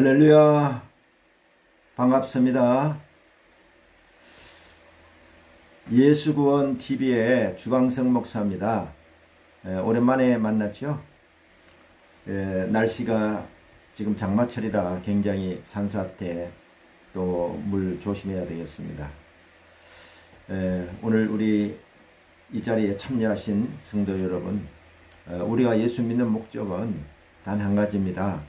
할렐루야. 반갑습니다. 예수구원 TV의 주광성 목사입니다. 에, 오랜만에 만났죠? 에, 날씨가 지금 장마철이라 굉장히 산사태 또 물 조심해야 되겠습니다. 에, 오늘 우리 이 자리에 참여하신 성도 여러분, 어, 우리가 예수 믿는 목적은 단 한 가지입니다.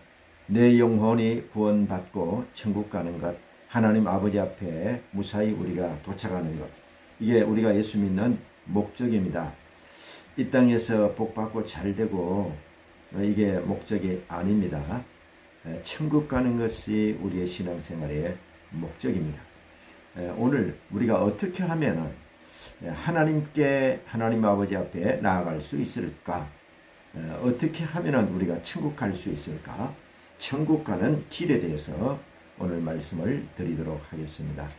내 영혼이 구원받고 천국 가는 것, 하나님 아버지 앞에 무사히 우리가 도착하는 것. 이게 우리가 예수 믿는 목적입니다. 이 땅에서 복받고 잘 되고 어, 이게 목적이 아닙니다. 에, 천국 가는 것이 우리의 신앙생활의 목적입니다. 에, 오늘 우리가 어떻게 하면은 하나님께 하나님 아버지 앞에 나아갈 수 있을까? 에, 어떻게 하면은 우리가 천국 갈 수 있을까? 천국 가는 길에 대해서 오늘 말씀을 드리도록 하겠습니다.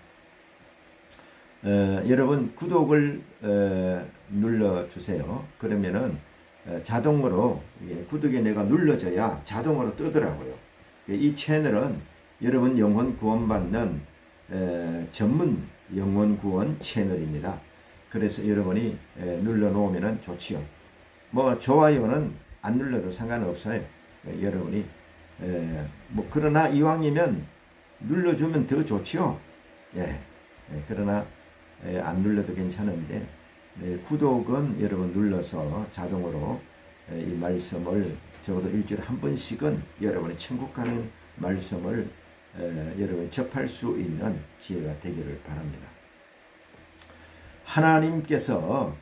에, 여러분 구독을 에, 눌러 주세요. 그러면은 에, 자동으로 예, 구독에 내가 눌러져야 자동으로 뜨더라고요. 예, 이 채널은 여러분 영혼 구원받는 에, 전문 영혼 구원 채널입니다. 그래서 여러분이 에, 눌러 놓으면 좋지요. 뭐 좋아요는 안 눌러도 상관없어요. 예, 여러분이 에, 뭐 그러나 이왕이면 눌러주면 더 좋지요. 예. 예, 그러나 예, 안 눌러도 괜찮은데 예, 구독은 여러분 눌러서 자동으로 예, 이 말씀을 적어도 일주일에 한 번씩은 여러분이 천국 가는 말씀을 예, 여러분이 접할 수 있는 기회가 되기를 바랍니다. 하나님께서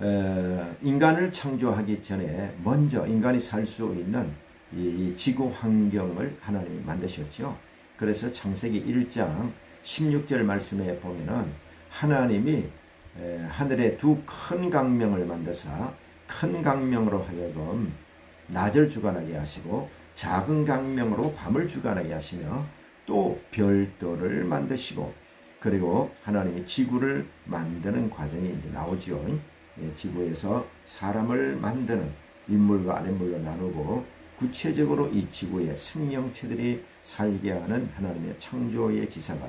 에, 인간을 창조하기 전에 먼저 인간이 살 수 있는 이, 이 지구 환경을 하나님이 만드셨죠. 그래서 창세기 1장 16절 말씀에 보면은 하나님이 에, 하늘에 두 큰 강명을 만드사 큰 강명으로 하여금 낮을 주관하게 하시고 작은 강명으로 밤을 주관하게 하시며 또 별도를 만드시고 그리고 하나님이 지구를 만드는 과정이 이제 나오지요. 예, 지구에서 사람을 만드는 인물과 아랫물로 나누고 구체적으로 이 지구에 생명체들이 살게 하는 하나님의 창조의 기사가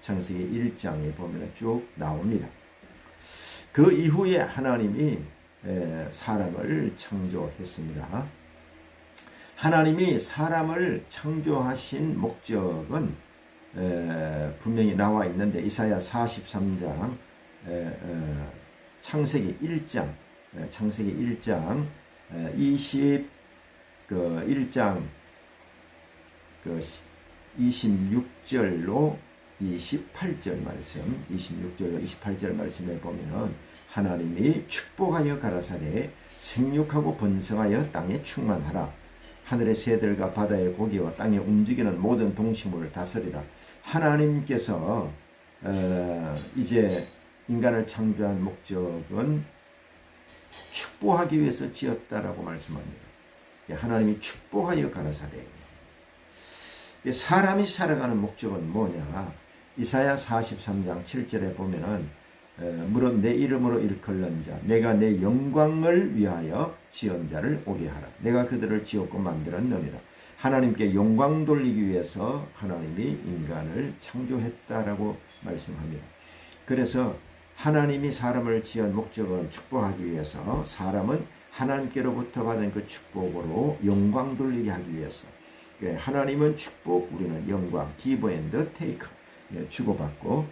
창세기 1장에 보면 쭉 나옵니다. 그 이후에 하나님이 에, 사람을 창조했습니다. 하나님이 사람을 창조하신 목적은 에, 분명히 나와 있는데 이사야 43장 에, 에, 창세기 1장 에, 창세기 1장 에, 20 그 1장 그 26절로 28절 말씀 26절로 28절 말씀에 보면은 하나님이 축복하여 가라사대 생육하고 번성하여 땅에 충만하라 하늘의 새들과 바다의 고기와 땅에 움직이는 모든 동식물을 다스리라 하나님께서 어, 이제 인간을 창조한 목적은 축복하기 위해서 지었다라고 말씀합니다. 하나님이 축복하여 가라사대. 사람이 살아가는 목적은 뭐냐? 이사야 43장 7절에 보면은 물은 내 이름으로 일컬는 자, 내가 내 영광을 위하여 지은 자를 오게 하라. 내가 그들을 지었고 만들었느니라. 하나님께 영광 돌리기 위해서 하나님이 인간을 창조했다라고 말씀합니다. 그래서 하나님이 사람을 지은 목적은 축복하기 위해서 사람은 하나님께로부터 받은 그 축복으로 영광 돌리게 하기 위해서 하나님은 축복, 우리는 영광, 앤드 테이크 주고받고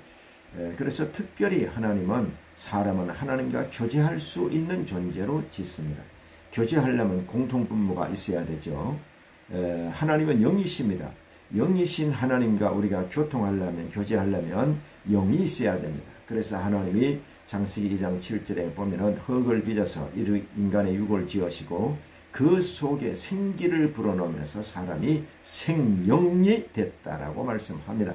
그래서 특별히 하나님은 사람은 하나님과 교제할 수 있는 존재로 짓습니다. 교제하려면 공통분모가 있어야 되죠. 하나님은 영이십니다. 영이신 하나님과 우리가 교통하려면 교제하려면 영이 있어야 됩니다. 그래서 하나님이 장세기 2장 7절에 보면은 흙을 빚어서 인간의 육을 지으시고 그 속에 생기를 불어넣으면서 사람이 생명이 됐다라고 말씀합니다.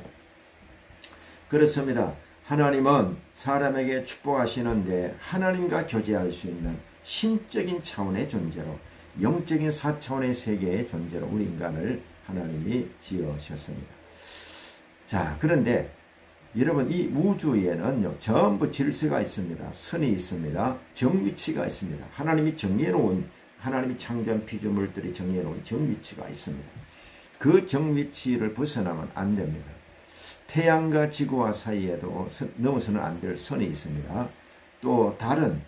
그렇습니다. 하나님은 사람에게 축복하시는데 하나님과 교제할 수 있는 신적인 차원의 존재로 영적인 4차원의 세계의 존재로 우리 인간을 하나님이 지으셨습니다. 자, 그런데 여러분 이 우주에는요 전부 질서가 있습니다. 선이 있습니다. 정위치가 있습니다. 하나님이 정해놓은 하나님이 창조한 피조물들이 정해놓은 정위치가 있습니다. 그 정위치를 벗어나면 안 됩니다. 태양과 지구와 사이에도 선- 넘어서는 안 될 선이 있습니다. 또 다른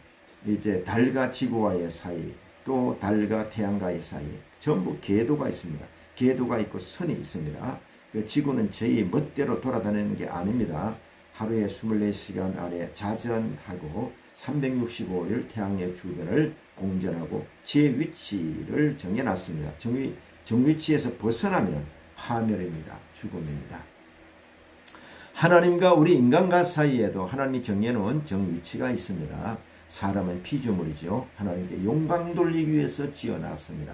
이제 달과 지구와의 사이, 또 달과 태양과의 사이 전부 궤도가 있습니다. 궤도가 있고 선이 있습니다. 그 지구는 저희 멋대로 돌아다니는 게 아닙니다. 하루에 24시간 안에 자전하고 365일 태양의 주변을 공전하고 제 위치를 정해놨습니다. 정위, 정위치에서 벗어나면 파멸입니다. 죽음입니다. 하나님과 우리 인간과 사이에도 하나님이 정해놓은 정위치가 있습니다. 사람은 피조물이죠. 하나님께 영광 돌리기 위해서 지어놨습니다.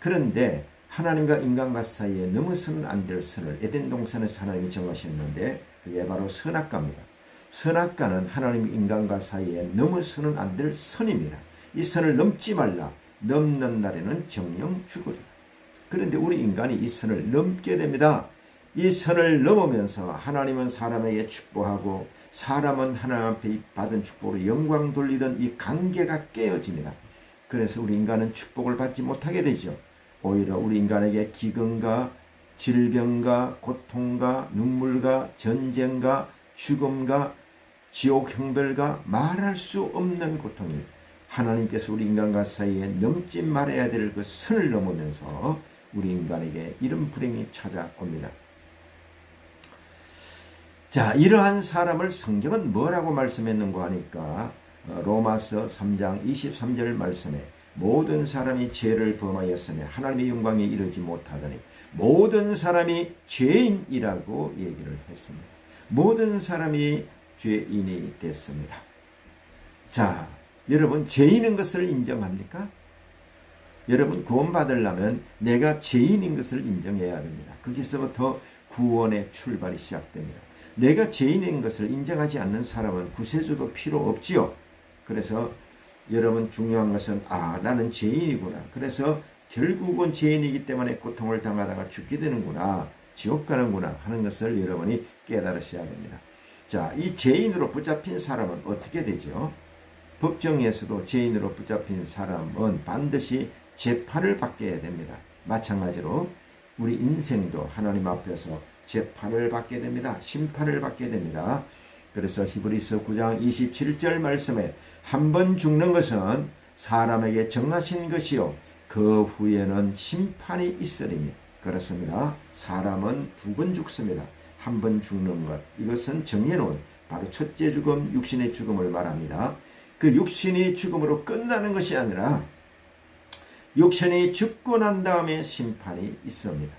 그런데 하나님과 인간과 사이에 넘어서는 안 될 선을 에덴 동산에서 하나님이 정하셨는데 그게 바로 선악과입니다. 선악과는 하나님 인간과 사이에 넘어서는 안 될 선입니다. 이 선을 넘지 말라. 넘는 날에는 정령 죽으리라. 그런데 우리 인간이 이 선을 넘게 됩니다. 이 선을 넘으면서 하나님은 사람에게 축복하고 사람은 하나님 앞에 받은 축복으로 영광 돌리던 이 관계가 깨어집니다. 그래서 우리 인간은 축복을 받지 못하게 되죠. 오히려 우리 인간에게 기근과 질병과 고통과 눈물과 전쟁과 죽음과 지옥 형벌과 말할 수 없는 고통이 하나님께서 우리 인간과 사이에 넘지 말아야 될 그 선을 넘으면서 우리 인간에게 이런 불행이 찾아옵니다. 자, 이러한 사람을 성경은 뭐라고 말씀했는가 하니까 어, 로마서 3장 23절 말씀에 모든 사람이 죄를 범하였으며 하나님의 영광에 이르지 못하더니 모든 사람이 죄인이라고 얘기를 했습니다. 모든 사람이 죄인이 됐습니다. 자, 여러분 죄인인 것을 인정합니까? 여러분 구원받으려면 내가 죄인인 것을 인정해야 됩니다. 거기서부터 구원의 출발이 시작됩니다. 내가 죄인인 것을 인정하지 않는 사람은 구세주도 필요 없지요. 그래서 여러분 중요한 것은 아 나는 죄인이구나. 그래서 결국은 죄인이기 때문에 고통을 당하다가 죽게 되는구나. 지옥 가는구나 하는 것을 여러분이 깨달으셔야 됩니다. 자, 이 죄인으로 붙잡힌 사람은 어떻게 되죠? 법정에서도 죄인으로 붙잡힌 사람은 반드시 재판을 받게 됩니다. 마찬가지로 우리 인생도 하나님 앞에서 재판을 받게 됩니다. 심판을 받게 됩니다. 그래서 히브리서 9장 27절 말씀에 한 번 죽는 것은 사람에게 정하신 것이요 그 후에는 심판이 있으리니 그렇습니다. 사람은 두 번 죽습니다. 한 번 죽는 것 이것은 정해놓은 바로 첫째 죽음 육신의 죽음을 말합니다. 그 육신이 죽음으로 끝나는 것이 아니라 육신이 죽고 난 다음에 심판이 있습니다.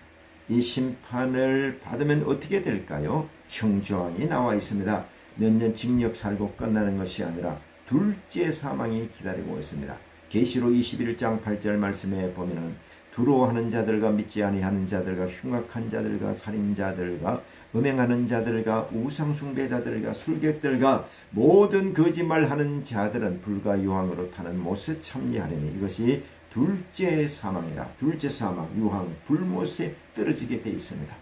이 심판을 받으면 어떻게 될까요? 형조항이 나와 있습니다. 몇 년 징역 살고 끝나는 것이 아니라 둘째 사망이 기다리고 있습니다. 계시록 21장 8절 말씀에 보면은 두려워하는 자들과 믿지 아니하는 자들과 흉악한 자들과 살인자들과 음행하는 자들과 우상 숭배자들과 술객들과 모든 거짓말하는 자들은 불과 유황으로 타는 못에 참여하려니 이것이 둘째 사망이라 둘째 사망 유황 불못에 떨어지게 돼 있습니다.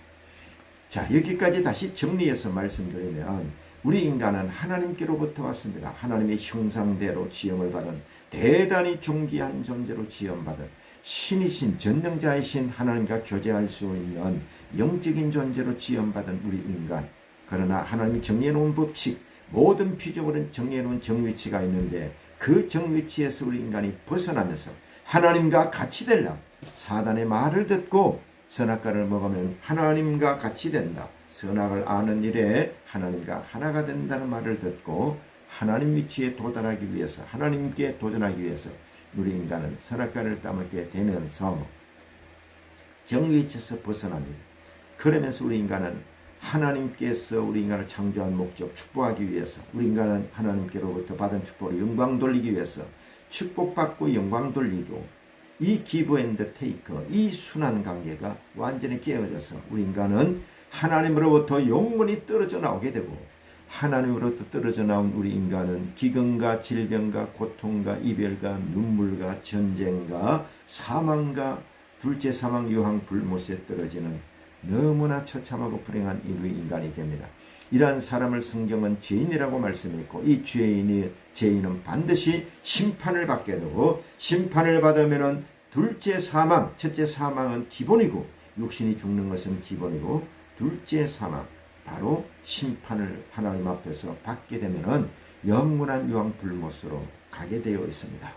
자 여기까지 다시 정리해서 말씀드리면 우리 인간은 하나님께로부터 왔습니다. 하나님의 형상대로 지음을 받은 대단히 존귀한 존재로 지음받은 신이신 전능자이신 하나님과 교제할 수 있는 영적인 존재로 지음받은 우리 인간. 그러나 하나님이 정해놓은 법칙, 모든 피조물은 정해놓은 정위치가 있는데 그 정위치에서 우리 인간이 벗어나면서 하나님과 같이 될라. 사단의 말을 듣고 선악과를 먹으면 하나님과 같이 된다. 선악을 아는 일에 하나님과 하나가 된다는 말을 듣고 하나님 위치에 도달하기 위해서 하나님께 도전하기 위해서 우리 인간은 선악과를 따먹게 되면서 정위치에서 벗어납니다. 그러면서 우리 인간은 하나님께서 우리 인간을 창조한 목적 축복하기 위해서 우리 인간은 하나님께로부터 받은 축복을 영광 돌리기 위해서 축복받고 영광 돌리고 이 기브 앤드 테이크 이 순환 관계가 완전히 깨어져서 우리 인간은 하나님으로부터 영원히 떨어져 나오게 되고 하나님으로부터 떨어져 나온 우리 인간은 기근과 질병과 고통과 이별과 눈물과 전쟁과 사망과 둘째 사망 유황 불못에 떨어지는 너무나 처참하고 불행한 인류 인간이 됩니다. 이러한 사람을 성경은 죄인이라고 말씀했고 이 죄인이 죄인은 반드시 심판을 받게 되고 심판을 받으면은 둘째 사망, 첫째 사망은 기본이고 육신이 죽는 것은 기본이고 둘째 사망 바로 심판을 하나님 앞에서 받게 되면은 영원한 유황 불못으로 가게 되어 있습니다.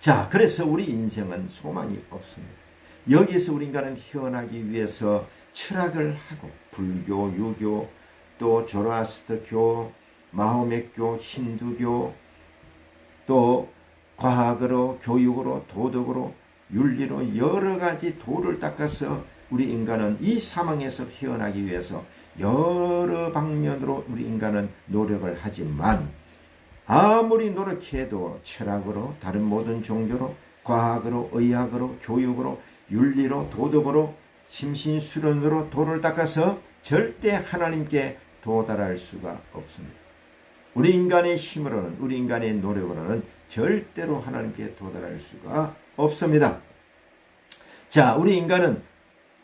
자, 그래서 우리 인생은 소망이 없습니다. 여기서 우리 인간은 헤어나기 위해서 철학을 하고 불교, 유교, 또 조라스트교, 마호메교, 힌두교, 또 과학으로, 교육으로, 도덕으로, 윤리로 여러 가지 도를 닦아서 우리 인간은 이 사망에서 헤어나기 위해서 여러 방면으로 우리 인간은 노력을 하지만 아무리 노력해도 철학으로 다른 모든 종교로 과학으로 의학으로 교육으로 윤리로 도덕으로 심신수련으로 도를 닦아서 절대 하나님께 도달할 수가 없습니다. 우리 인간의 힘으로는 우리 인간의 노력으로는 절대로 하나님께 도달할 수가 없습니다. 자, 우리 인간은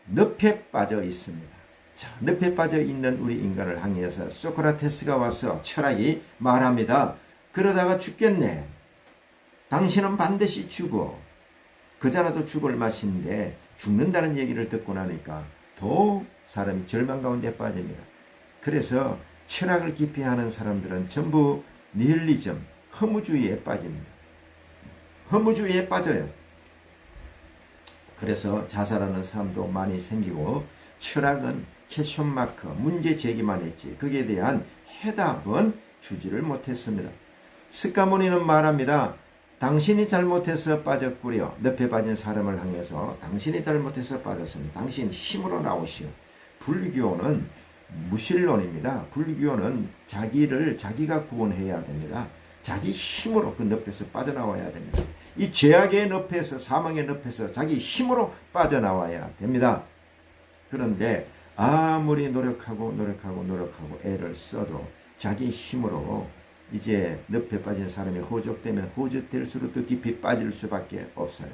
늪에 빠져 있습니다. 자, 늪에 빠져 있는 우리 인간을 향해서 소크라테스가 와서 철학이 말합니다. 그러다가 죽겠네. 당신은 반드시 죽어. 그자라도 죽을 맛인데 죽는다는 얘기를 듣고 나니까 더욱 사람이 절망 가운데 빠집니다. 그래서 철학을 깊이 하는 사람들은 전부 니힐리즘, 허무주의에 빠집니다. 허무주의에 빠져요. 그래서 자살하는 사람도 많이 생기고 철학은 캐션 마크, 문제 제기만 했지 거기에 대한 해답은 주지를 못했습니다. 스카모니는 말합니다. 당신이 잘못해서 빠졌구려. 늪에 빠진 사람을 향해서 당신이 잘못해서 빠졌습니다. 당신 힘으로 나오시오. 불교는 무신론입니다. 불교는 자기를 자기가 구원해야 됩니다. 자기 힘으로 그 늪에서 빠져나와야 됩니다. 이 죄악의 늪에서 사망의 늪에서 자기 힘으로 빠져나와야 됩니다. 그런데 아무리 노력하고 노력하고 노력하고 애를 써도 자기 힘으로 이제 늪에 빠진 사람이 호적되면 호적될수록 더 깊이 빠질 수밖에 없어요.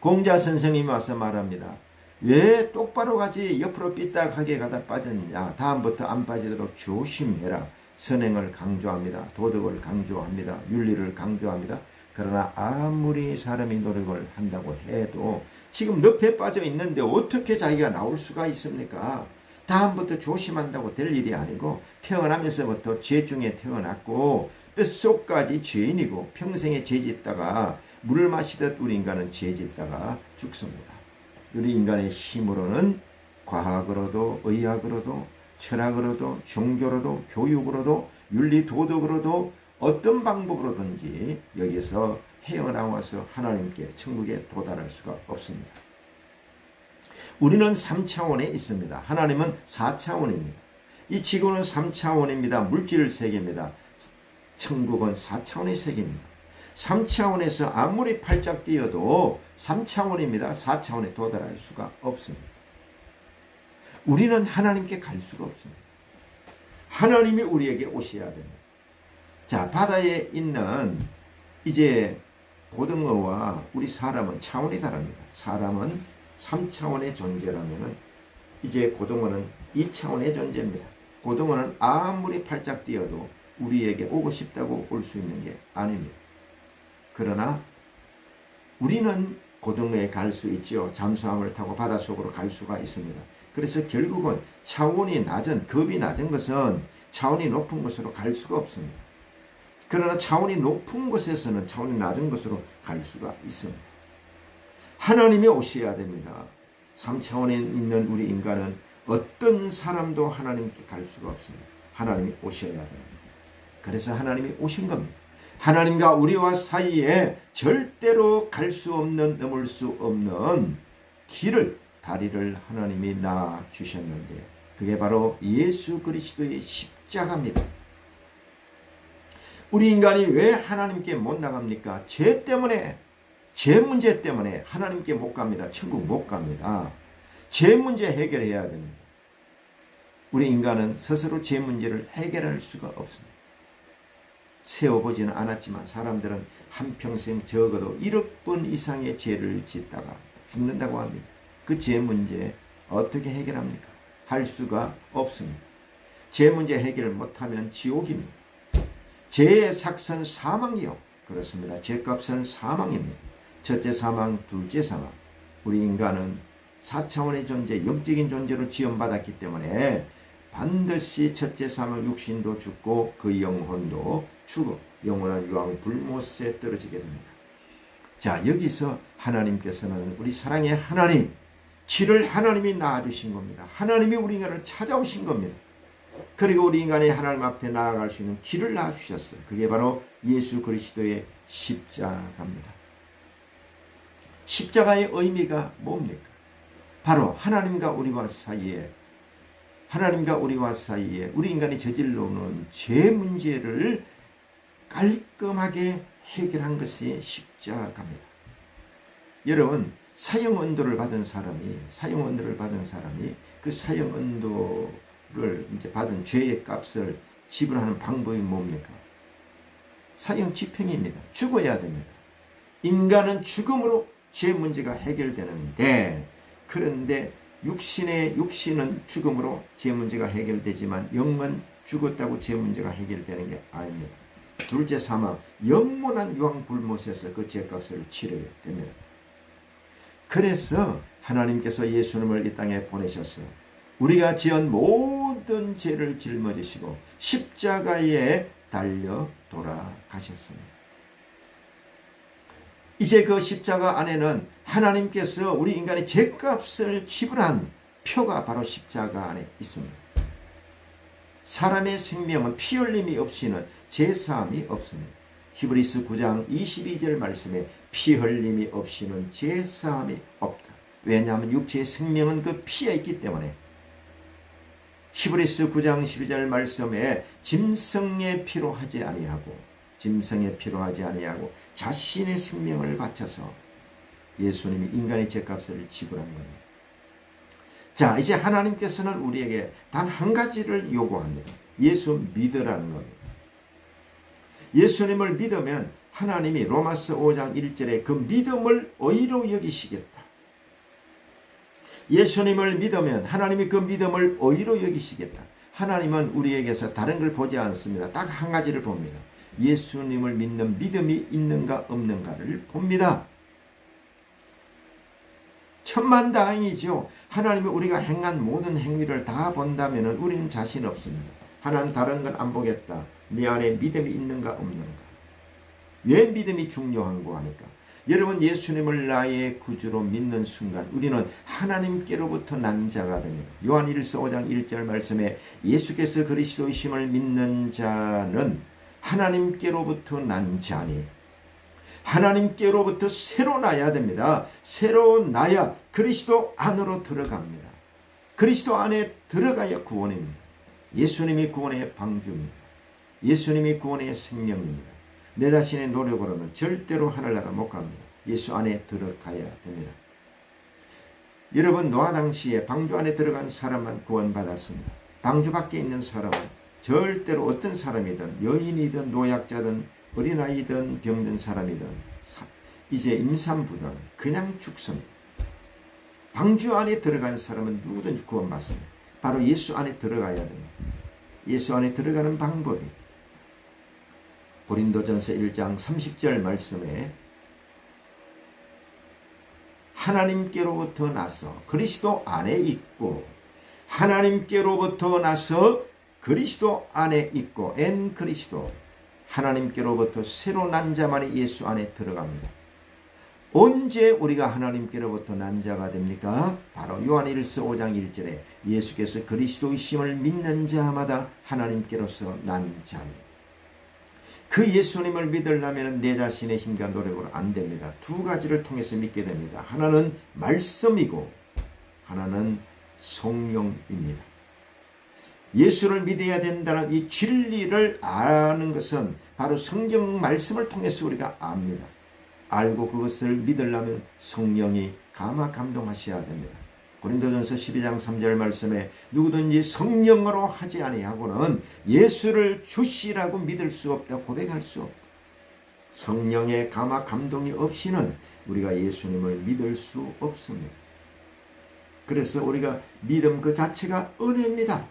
공자 선생님이 와서 말합니다. 왜 똑바로 가지 옆으로 삐딱하게 가다 빠졌냐. 다음부터 안 빠지도록 조심해라. 선행을 강조합니다. 도덕을 강조합니다. 윤리를 강조합니다. 그러나 아무리 사람이 노력을 한다고 해도 지금 늪에 빠져 있는데 어떻게 자기가 나올 수가 있습니까? 다음부터 조심한다고 될 일이 아니고 태어나면서부터 죄 중에 태어났고 뼛속까지 죄인이고 평생에 죄 짓다가 물을 마시듯 우리 인간은 죄 짓다가 죽습니다. 우리 인간의 힘으로는 과학으로도 의학으로도 철학으로도 종교로도 교육으로도 윤리 도덕으로도 어떤 방법으로든지 여기서 헤어나와서 하나님께 천국에 도달할 수가 없습니다. 우리는 3차원에 있습니다. 하나님은 4차원입니다. 이 지구는 3차원입니다. 물질 세계입니다. 천국은 4차원의 세계입니다. 3차원에서 아무리 팔짝 뛰어도 3차원입니다. 4차원에 도달할 수가 없습니다. 우리는 하나님께 갈 수가 없습니다. 하나님이 우리에게 오셔야 됩니다. 자, 바다에 있는 이제 고등어와 우리 사람은 차원이 다릅니다. 사람은 3차원의 존재라면 이제 고등어는 2차원의 존재입니다. 고등어는 아무리 팔짝 뛰어도 우리에게 오고 싶다고 올 수 있는 게 아닙니다. 그러나 우리는 고등어에 갈 수 있죠. 잠수함을 타고 바닷속으로 갈 수가 있습니다. 그래서 결국은 차원이 낮은, 급이 낮은 것은 차원이 높은 곳으로 갈 수가 없습니다. 그러나 차원이 높은 곳에서는 차원이 낮은 곳으로 갈 수가 있습니다. 하나님이 오셔야 됩니다. 3차원에 있는 우리 인간은 어떤 사람도 하나님께 갈 수가 없습니다. 하나님이 오셔야 됩니다. 그래서 하나님이 오신 겁니다. 하나님과 우리와 사이에 절대로 갈 수 없는 넘을 수 없는 길을 다리를 하나님이 놔 주셨는데 그게 바로 예수 그리스도의 십자가입니다. 우리 인간이 왜 하나님께 못 나갑니까? 죄 때문에 죄 문제 때문에 하나님께 못 갑니다. 천국 못 갑니다. 죄 문제 해결해야 됩니다. 우리 인간은 스스로 죄 문제를 해결할 수가 없습니다. 세워보지는 않았지만 사람들은 한평생 적어도 1억 번 이상의 죄를 짓다가 죽는다고 합니다. 그 죄 문제 어떻게 해결합니까? 할 수가 없습니다. 죄 문제 해결을 못하면 지옥입니다. 죄의 삭선 사망이요. 그렇습니다. 죄값은 사망입니다. 첫째 사망, 둘째 사망. 우리 인간은 4차원의 존재, 영적인 존재로 지원받았기 때문에 반드시 첫째 사망 육신도 죽고 그 영혼도 죽어 영원한 유황 불못에 떨어지게 됩니다. 자, 여기서 하나님께서는 우리 사랑의 하나님, 길을 하나님이 낳아주신 겁니다. 하나님이 우리 인간을 찾아오신 겁니다. 그리고 우리 인간이 하나님 앞에 나아갈 수 있는 길을 낳아주셨어요. 그게 바로 예수 그리스도의 십자가입니다. 십자가의 의미가 뭡니까? 바로 하나님과 우리와 사이에 하나님과 우리와 사이에 우리 인간이 저질러오는 죄 문제를 깔끔하게 해결한 것이 십자가입니다. 여러분 사형 언도를 받은 사람이 사형 언도를 받은 사람이 그 사형 언도를 이제 받은 죄의 값을 지불하는 방법이 뭡니까? 사형 집행입니다. 죽어야 됩니다. 인간은 죽음으로 죄 문제가 해결되는데 그런데 육신의 육신은 죽음으로 죄 문제가 해결되지만 영은 죽었다고 죄 문제가 해결되는 게 아닙니다. 둘째 사망 영원한 유황 불못에서 그 죄값을 치러야 됩니다. 그래서 하나님께서 예수님을 이 땅에 보내셨어요. 우리가 지은 모든 죄를 짊어지시고 십자가에 달려 돌아가셨습니다. 이제 그 십자가 안에는 하나님께서 우리 인간의 죄값을 지불한 표가 바로 십자가 안에 있습니다. 사람의 생명은 피 흘림이 없이는 제사함이 없습니다. 히브리스 9장 22절 말씀에 피 흘림이 없이는 제사함이 없다. 왜냐하면 육체의 생명은 그 피에 있기 때문에 히브리스 9장 12절 말씀에 짐승의 피로 하지 아니하고 짐승의 피로 하지 아니하고 자신의 생명을 바쳐서 예수님이 인간의 죄값을 지불한 겁니다. 자, 이제 하나님께서는 우리에게 단 한 가지를 요구합니다. 예수 믿으라는 겁니다. 예수님을 믿으면 하나님이 로마서 5장 1절에 그 믿음을 의로 여기시겠다. 예수님을 믿으면 하나님이 그 믿음을 의로 여기시겠다. 하나님은 우리에게서 다른 걸 보지 않습니다. 딱 한 가지를 봅니다. 예수님을 믿는 믿음이 있는가 없는가를 봅니다. 천만 다행이죠. 하나님이 우리가 행한 모든 행위를 다 본다면 우리는 자신 없습니다. 하나님 다른 건 안 보겠다. 네 안에 믿음이 있는가 없는가. 왜 믿음이 중요한고 하니까 여러분 예수님을 나의 구주로 믿는 순간 우리는 하나님께로부터 난 자가 됩니다. 요한 1서 5장 1절 말씀에 예수께서 그리스도이심을 믿는 자는 하나님께로부터 난 자니 하나님께로부터 새로 나야 됩니다. 새로 나야 그리스도 안으로 들어갑니다. 그리스도 안에 들어가야 구원입니다. 예수님이 구원의 방주입니다. 예수님이 구원의 생명입니다. 내 자신의 노력으로는 절대로 하늘나라 못 갑니다. 예수 안에 들어가야 됩니다. 여러분 노아 당시에 방주 안에 들어간 사람만 구원받았습니다. 방주 밖에 있는 사람은 절대로 어떤 사람이든 여인이든 노약자든 어린아이든 병든 사람이든 이제 임산부든 그냥 죽습니다. 방주 안에 들어간 사람은 누구든지 구원받습니다. 바로 예수 안에 들어가야 됩니다. 예수 안에 들어가는 방법이 고린도전서 1장 30절 말씀에 하나님께로부터 나서 그리스도 안에 있고 하나님께로부터 나서 그리스도 안에 있고 엔 그리스도 하나님께로부터 새로 난 자만이 예수 안에 들어갑니다. 언제 우리가 하나님께로부터 난 자가 됩니까? 바로 요한 1서 5장 1절에 예수께서 그리스도이심을 믿는 자마다 하나님께로서 난 자니. 그 예수님을 믿으려면 내 자신의 힘과 노력으로 안 됩니다. 두 가지를 통해서 믿게 됩니다. 하나는 말씀이고 하나는 성령입니다. 예수를 믿어야 된다는 이 진리를 아는 것은 바로 성경 말씀을 통해서 우리가 압니다. 알고 그것을 믿으려면 성령이 감화 감동하셔야 됩니다. 고린도전서 12장 3절 말씀에 누구든지 성령으로 하지 아니하고는 예수를 주시라고 믿을 수 없다 고백할 수 없다. 성령의 감화 감동이 없이는 우리가 예수님을 믿을 수 없습니다. 그래서 우리가 믿음 그 자체가 은혜입니다.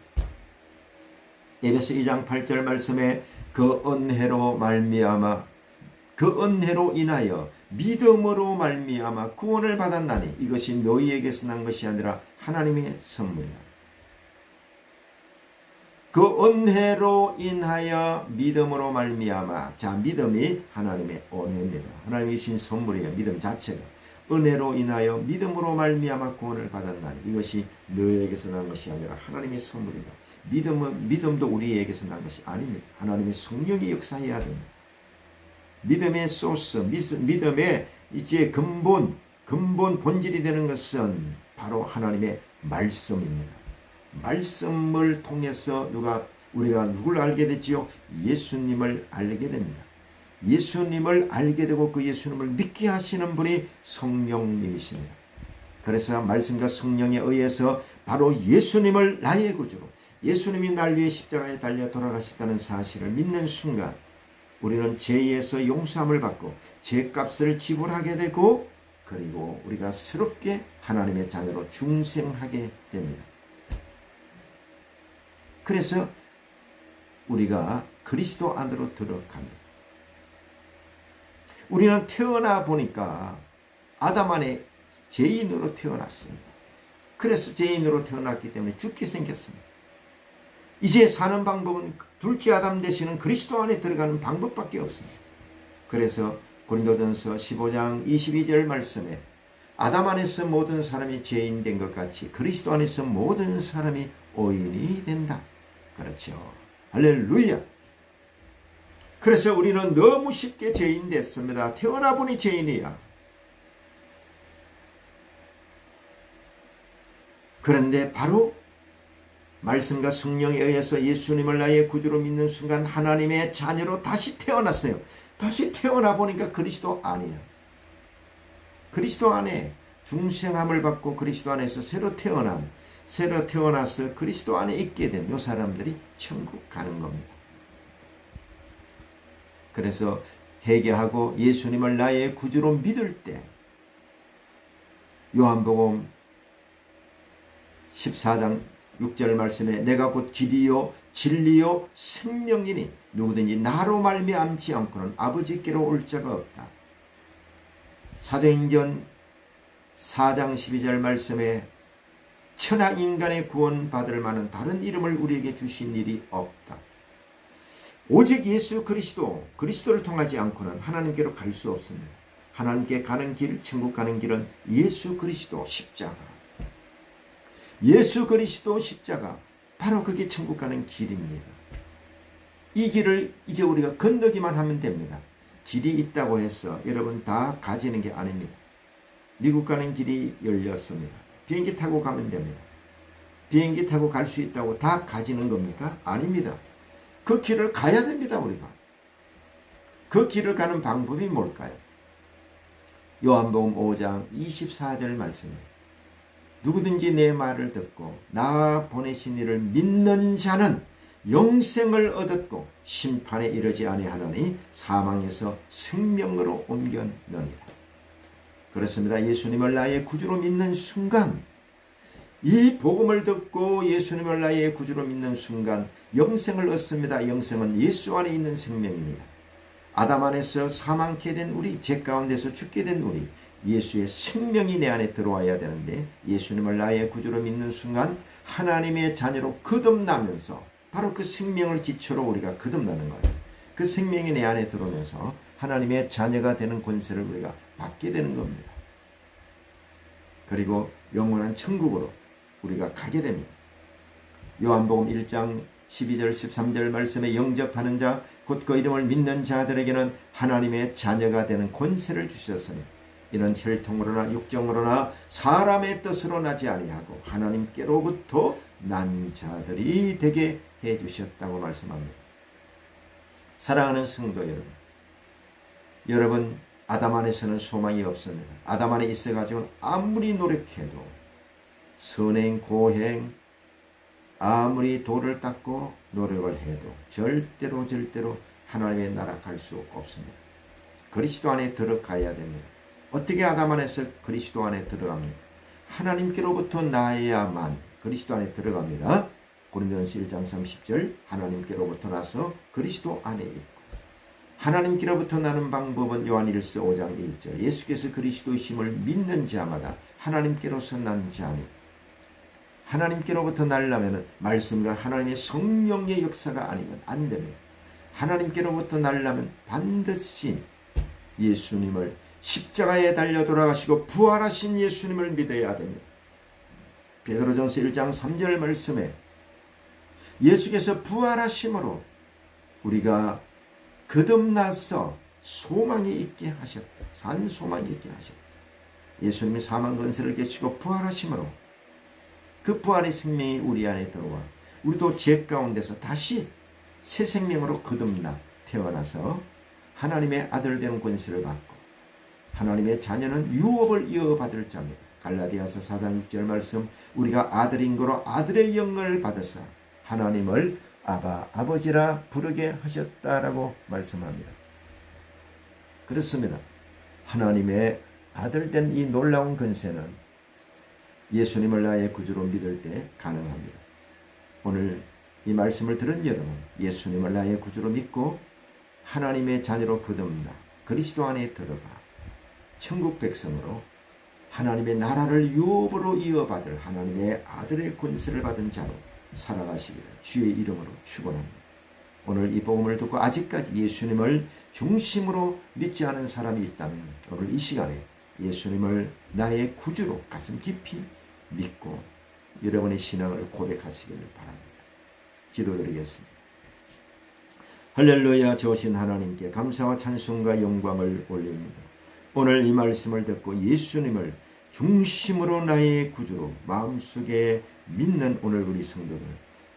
에베소 2장 8절 말씀에 그 은혜로 말미암아 그 은혜로 인하여 믿음으로 말미암아 구원을 받았나니 이것이 너희에게서 난 것이 아니라 하나님의 선물이다. 그 은혜로 인하여 믿음으로 말미암아 자 믿음이 하나님의 은혜입니다. 하나님이 주신 선물이에요. 믿음 자체가 은혜로 인하여 믿음으로 말미암아 구원을 받았나니 이것이 너희에게서 난 것이 아니라 하나님의 선물이다. 믿음은 믿음도 우리에게서 난 것이 아닙니다. 하나님의 성령이 역사해야 됩니다. 믿음의 소스, 믿음의 이제 근본, 근본 본질이 되는 것은 바로 하나님의 말씀입니다. 말씀을 통해서 누가 우리가 누굴 알게 됐지요? 예수님을 알게 됩니다. 예수님을 알게 되고 그 예수님을 믿게 하시는 분이 성령님이십니다. 그래서 말씀과 성령에 의해서 바로 예수님을 나의 구주로 예수님이 날 위해 십자가에 달려 돌아가셨다는 사실을 믿는 순간 우리는 죄에서 용서함을 받고 죄값을 지불하게 되고 그리고 우리가 새롭게 하나님의 자녀로 중생하게 됩니다. 그래서 우리가 그리스도 안으로 들어갑니다. 우리는 태어나 보니까 아담 안에 죄인으로 태어났습니다. 그래서 죄인으로 태어났기 때문에 죽게 생겼습니다. 이제 사는 방법은 둘째 아담 되시는 그리스도 안에 들어가는 방법밖에 없습니다. 그래서 고린도전서 15장 22절 말씀에 아담 안에서 모든 사람이 죄인 된 것 같이 그리스도 안에서 모든 사람이 오인이 된다. 그렇죠. 할렐루야. 그래서 우리는 너무 쉽게 죄인 됐습니다. 태어나 보니 죄인이야. 그런데 바로 말씀과 성령에 의해서 예수님을 나의 구주로 믿는 순간 하나님의 자녀로 다시 태어났어요. 다시 태어나 보니까 그리스도 안이에요. 그리스도 안에 중생함을 받고 그리스도 안에서 새로 태어난 새로 태어나서 그리스도 안에 있게 된이 사람들이 천국 가는 겁니다. 그래서 회개하고 예수님을 나의 구주로 믿을 때 요한복음 14장 6절 말씀에 내가 곧 길이요 진리요 생명이니 누구든지 나로 말미암지 않고는 아버지께로 올 자가 없다. 사도행전 4장 12절 말씀에 천하 인간의 구원 받을 만한 다른 이름을 우리에게 주신 일이 없다. 오직 예수 그리스도, 그리스도를 통하지 않고는 하나님께로 갈 수 없습니다. 하나님께 가는 길, 천국 가는 길은 예수 그리스도 십자가. 예수 그리스도 십자가. 바로 그게 천국 가는 길입니다. 이 길을 이제 우리가 건너기만 하면 됩니다. 길이 있다고 해서 여러분 다 가지는 게 아닙니다. 미국 가는 길이 열렸습니다. 비행기 타고 가면 됩니다. 비행기 타고 갈 수 있다고 다 가지는 겁니까? 아닙니다. 그 길을 가야 됩니다, 우리가. 그 길을 가는 방법이 뭘까요? 요한복음 5장 24절 말씀입니다. 누구든지 내 말을 듣고 나 보내신 이를 믿는 자는 영생을 얻었고 심판에 이르지 아니하노니 사망에서 생명으로 옮겨느니라. 그렇습니다. 예수님을 나의 구주로 믿는 순간 이 복음을 듣고 예수님을 나의 구주로 믿는 순간 영생을 얻습니다. 영생은 예수 안에 있는 생명입니다. 아담 안에서 사망케 된 우리, 죄 가운데서 죽게 된 우리, 예수의 생명이 내 안에 들어와야 되는데 예수님을 나의 구주로 믿는 순간 하나님의 자녀로 거듭나면서 바로 그 생명을 기초로 우리가 거듭나는 거예요. 그 생명이 내 안에 들어오면서 하나님의 자녀가 되는 권세를 우리가 받게 되는 겁니다. 그리고 영원한 천국으로 우리가 가게 됩니다. 요한복음 1장 12절 13절 말씀에 영접하는 자 곧 그 이름을 믿는 자들에게는 하나님의 자녀가 되는 권세를 주셨으니 이는 혈통으로나 육정으로나 사람의 뜻으로 나지 아니하고 하나님께로부터 난 자들이 되게 해 주셨다고 말씀합니다. 사랑하는 성도 여러분. 여러분 아담 안에서는 소망이 없습니다. 아담 안에 있어가지고 아무리 노력해도 선행 고행 아무리 돌을 닦고 노력을 해도 절대로 절대로 하나님의 나라 갈 수 없습니다. 그리스도 안에 들어가야 됩니다. 어떻게 아담 안에서 그리스도 안에 들어갑니까? 하나님께로부터 나야만 그리스도 안에 들어갑니다. 고린도전서 1장 30절 하나님께로부터 나서 그리스도 안에 있고 하나님께로부터 나는 방법은 요한일서 5장 1절 예수께서 그리스도이심을 믿는 자마다 하나님께로서 난 자니 하나님께로부터 날라면 말씀과 하나님의 성령의 역사가 아니면 안 됩니다. 하나님께로부터 날라면 반드시 예수님을 십자가에 달려 돌아가시고 부활하신 예수님을 믿어야 됩니다. 베드로전서 1장 3절 말씀에 예수께서 부활하심으로 우리가 거듭나서 소망이 있게 하셨다. 산 소망이 있게 하셨다. 예수님이 사망 건세를 깨치고 부활하심으로 그 부활의 생명이 우리 안에 들어와 우리도 죄 가운데서 다시 새 생명으로 거듭나 태어나서 하나님의 아들 되는 권세를 받고 하나님의 자녀는 유업을 이어받을 자입니다. 갈라디아서 4장 6절 말씀 우리가 아들인 거로 아들의 영을 받으사 하나님을 아바 아버지라 부르게 하셨다라고 말씀합니다. 그렇습니다. 하나님의 아들 된 이 놀라운 권세는 예수님을 나의 구주로 믿을 때 가능합니다. 오늘 이 말씀을 들은 여러분, 예수님을 나의 구주로 믿고 하나님의 자녀로 거듭나 그리스도 안에 들어가 천국 백성으로 하나님의 나라를 유업으로 이어받을 하나님의 아들의 권세를 받은 자로 살아가시기를 주의 이름으로 축원합니다. 오늘 이 복음을 듣고 아직까지 예수님을 중심으로 믿지 않은 사람이 있다면 오늘 이 시간에 예수님을 나의 구주로 가슴 깊이 믿고 여러분의 신앙을 고백하시기를 바랍니다. 기도드리겠습니다. 할렐루야 좋으신 하나님께 감사와 찬송과 영광을 올립니다. 오늘 이 말씀을 듣고 예수님을 중심으로 나의 구주로 마음속에 믿는 오늘 우리 성도들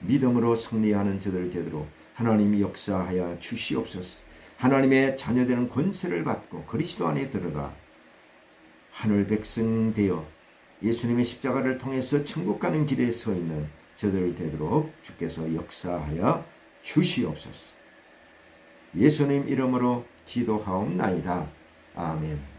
믿음으로 승리하는 저들 되도록 하나님이 역사하여 주시옵소서. 하나님의 자녀되는 권세를 받고 그리스도 안에 들어가 하늘 백성 되어 예수님의 십자가를 통해서 천국 가는 길에 서 있는 저들 되도록 주께서 역사하여 주시옵소서. 예수님 이름으로 기도하옵나이다. 아멘.